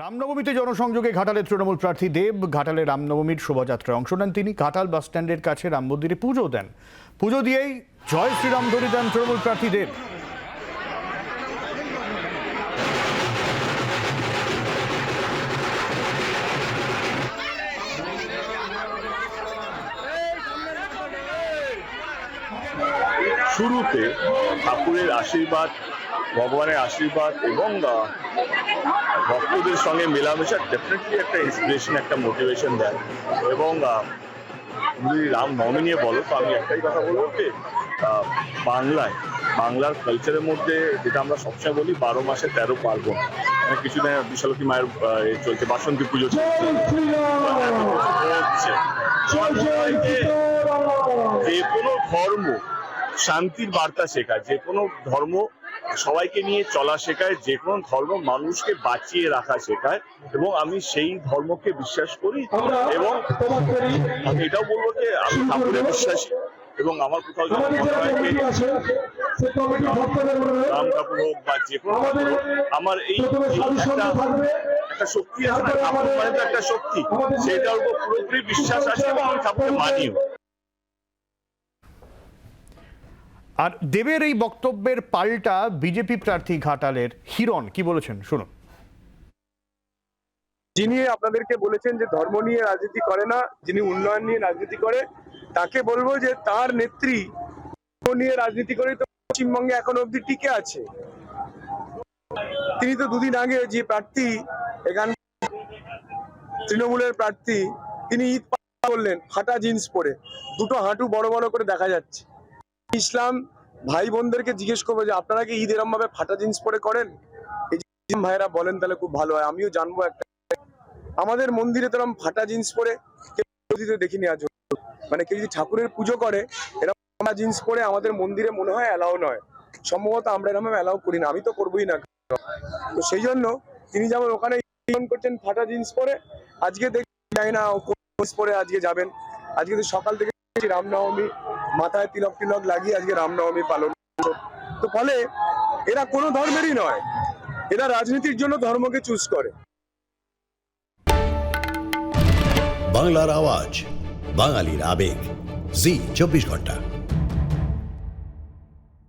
রামনবমীতে জনসংযোগে ঘাটালের তৃণমূল প্রার্থী দেব, ঘাটালে রামনবমীর শোভাযাত্রায় অংশ নেন তিনি। ঘাটাল বাস স্ট্যান্ডের কাছে রাম মন্দিরে পুজো দেন। পুজো দিয়েই জয় শ্রীরাম ধ্বনি দেন তৃণমূল প্রার্থী দেব। শুরুতে ঠাকুরের আশীর্বাদ ভগবানের আশীর্বাদ এবং ভক্তদের সঙ্গে মেলামেশা ডেফিনেটলি একটা ইন্সপিরেশন একটা মোটিভেশন দেয়। এবং তুমি রাম নবমী নিয়ে বলো তো আমি একটাই কথা বলব যে বাংলায় বাংলার কালচারের মধ্যে যেটা আমরা সবসময় বলি বারো মাসে তেরো পার্বণ। মানে কিছুদিন আগে বিশালক্ষী মায়ের চলছে বাসন্তী পুজো চলছে। যে কোনো ধর্ম শান্তির বার্তা শেখায় যে কোনো ধর্ম সবাইকে নিয়ে চলা শেখায় যে কোনো ধর্ম মানুষকে বাঁচিয়ে রাখা শেখায় এবং আমি সেই ধর্মকে বিশ্বাস করি এবং আমি এটাও বলব যে আমি ঠাকুরে বিশ্বাসী এবং আমার কোথাও যদি মনে হয় যে রাম ঠাকুর হোক বা যে কোনো আমার এই এই একটা একটা শক্তি আছে না ঠাকুর মানে তো একটা শক্তি সেটার উপর পুরোপুরি বিশ্বাস আছে এবং আমি ঠাকুরকে মানিও। আর দেবের এই বক্তব্যের পাল্টা বিজেপি প্রার্থী ঘাটালের হিরণ, কি বলেছেন? শুনুন। যিনি আপনাদেরকে বলেছেন যে ধর্ম নিয়ে রাজনীতি করে না, যিনি উন্নয়ন নিয়ে রাজনীতি করে, তাকে বলব যে তার নেত্রী নিয়ে রাজনীতি করে তো পশ্চিমবঙ্গে এখনও অব্দি টিকে আছে। তিনি তো দুদিন আগে যে প্রার্থী, এখান তৃণমূলের প্রার্থী, তিনি ঈদ করলেন ফাটা জিন্স পরে। দুটো হাঁটু বড় বড় করে দেখা যাচ্ছে। ইসলাম ভাই বোনদেরকে জিজ্ঞেস করব যে আপনারা কি ঈদ এরম ভাবে ফাটা জিন্স পরে করেন? এই ভাইরা বলেন তাহলে খুব ভালো হয়। আমিও জানব একটা। আমাদের মন্দিরে তো ফাটা জিন্স পরে কেউ দেখিনি আজ মানে কেউ যদি ঠাকুরের পুজো করে, এরকম ফাটা জিন্স পরে আমাদের মন্দিরে মনে হয় অ্যালাউ নয়। সম্ভবত আমরা এরকম অ্যালাউ করি না। আমি তো করবোই না। তো সেই জন্য তিনি যেমন ওখানে করছেন ফাটা জিন্স পরে, আজকে দেখি জানি না পরে আজকে যাবেন। আজকে তো সকাল থেকে রামনবমী মাথায় তিলক তিলক লাগিয়ে আজকে রামনবমী পালন। তো ফলে এরা কোনো ধর্মেরই নয়, এরা রাজনীতির জন্য ধর্মকে চুজ করে বাংলার আওয়াজ, বাঙালির আবেগ, জি, চব্বিশ ঘণ্টা